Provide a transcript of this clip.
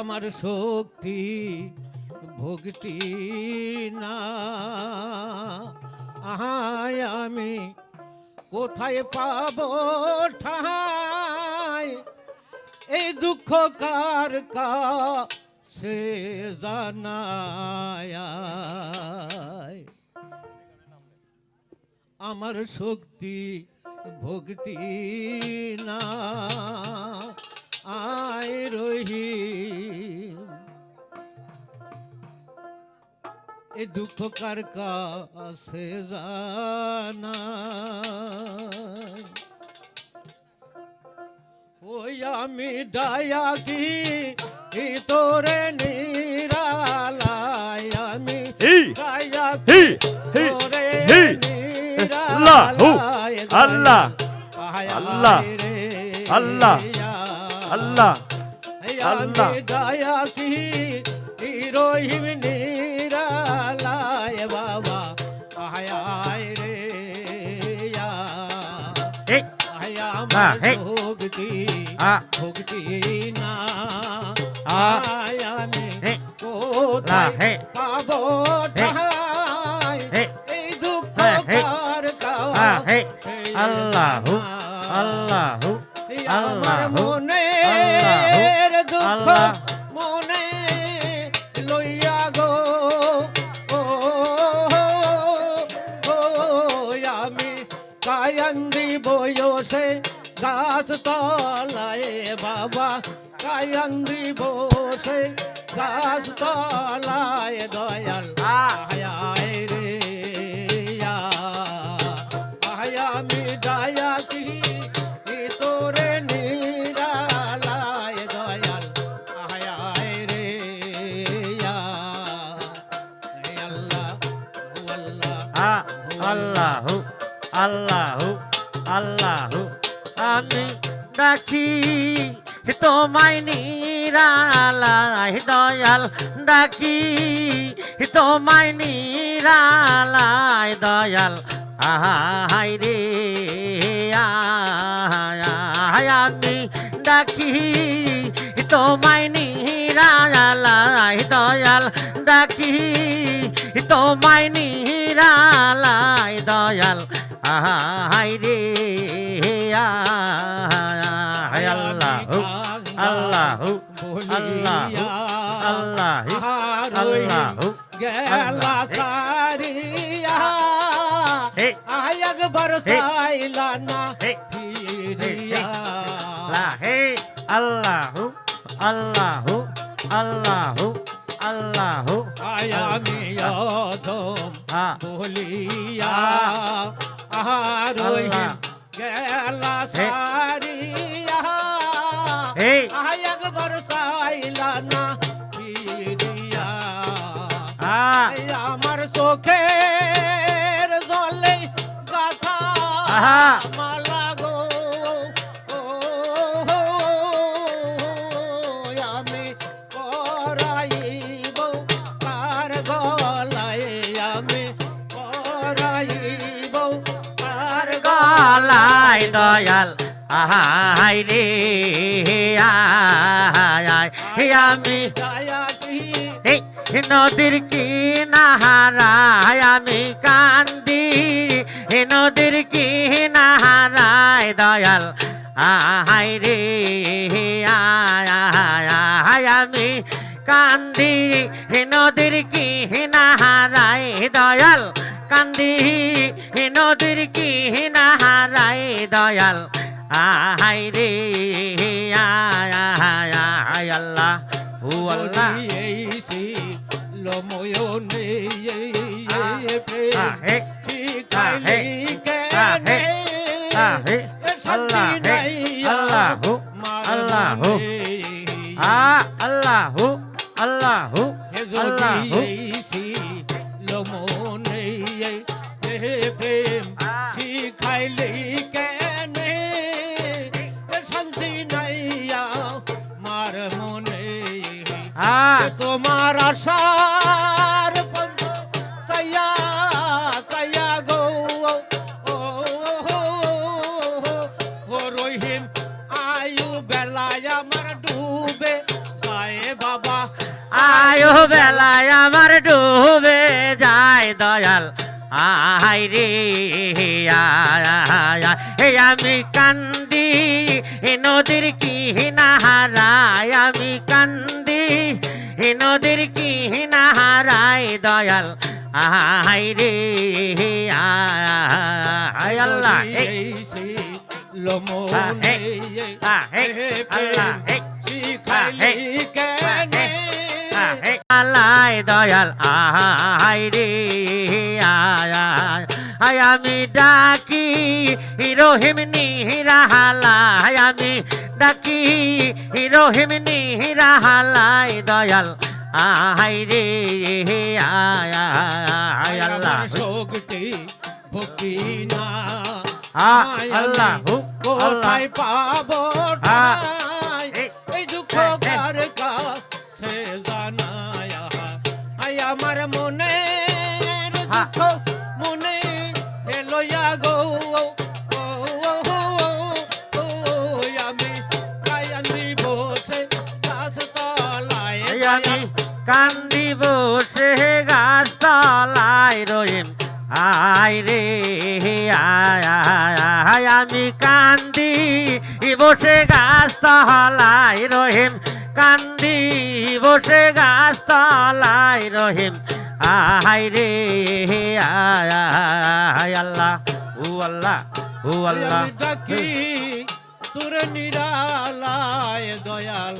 আমার শক্তি, ভক্তি না। আহায় আমি কোথায় পাব ঠাই? এই দুঃখ কার সে জানায়? আমার শক্তি, ভক্তি না। আয় রহি এ দুঃখ কার কাছে জানা ওই আমি ডায়াকি ই তোরে নিরালায় আমি হি ডায়াকি হি হি তোরে নিরালায় আল্লাহ আল্লাহ, আল্লাহ, আল্লাহ আল্লাহ। আমি ডায়াকি ই রহিম আহায় হ্যাঁ, ভক্তি না। আয় আমি কোথায় পাবো ঠাই এই দুঃখ হ্যাঁ, কার কাওয়া হ্যাঁ, আল্লাহু। আল্লাহু আমার মনের দুঃখ মনে লইয়া গো। ও আমি কায়ন্দি বয়সে গাছ তলায় বাবা কায়ন্দি বসে। গাছ তলায় কি দয়াল আল্লাহ আল্লাহু আল্লাহু। আল্লাহু আমি ডাকি তোমায় নিরালাই দয়াল ডাকি তোমায় নিরালাই দয়াল। আহাই রে আমি ডাকি তোমায় নিরালাই দয়াল ডাকি তোমায় নিরালাই দয়াল। আহাই রে আয় আল্লাহ আল্লাহ আল্লাহ আল্লাহ আল্লাহ গেলা সারিয়া হে আয় একবার সাইলা না। আল্লাহ। গেলা। সারিয়া আয় একবার সাইলা না ফিরিয়া আমার চোখের জলে গাথা গলায় দয়াল আহাই রে আয় আমি গায়া কি নদীর কিনারায় আমি কান্দি। নদীর কিনারায় দয়াল আহাই রে আয় আয় আমি কান্দি নদীর কিনারায় দয়াল? কান্দি নদীর কিনারায় দয়াল? আহাই রে আয় আল্লাহ, ও আল্লাহ। আল্লাহ আল্লাহু আল্লাহু আল্লাহু আল্লাহ। দিয়েছি লমনে প্রেম শিখাইলি আয়ো বেলায় আমার ডুবে যায় দয়াল। আহাই রে আমি কান্দি নদীর কি হারায় আমি কান্দি নদীর কি হারায় দয়াল। আহাই রে হে আল্লাহ হে আল্লাহ আল্লাহ দয়াল আহাই রে আয় আমি ডাকি রহিম নিহিরাহালায় আমি ডাকি রহিম নিহিরাহালায় দয়াল আহাই রে আয় আল্লাহ। শক্তি ভক্তি না আল্লাহ। কোথায় পাবো আ, কান্দি বসে গাছ তলায় রহিম। আয় রে, আয় আয় আমি কান্দি বসে গাছ তলায় রহিম। কান্দি বসে গাছ তলায় রহিম। আয় রে, আয় আল্লাহ, ও আল্লাহ ও আল্লাহ। তোর নিরালায় দয়াল।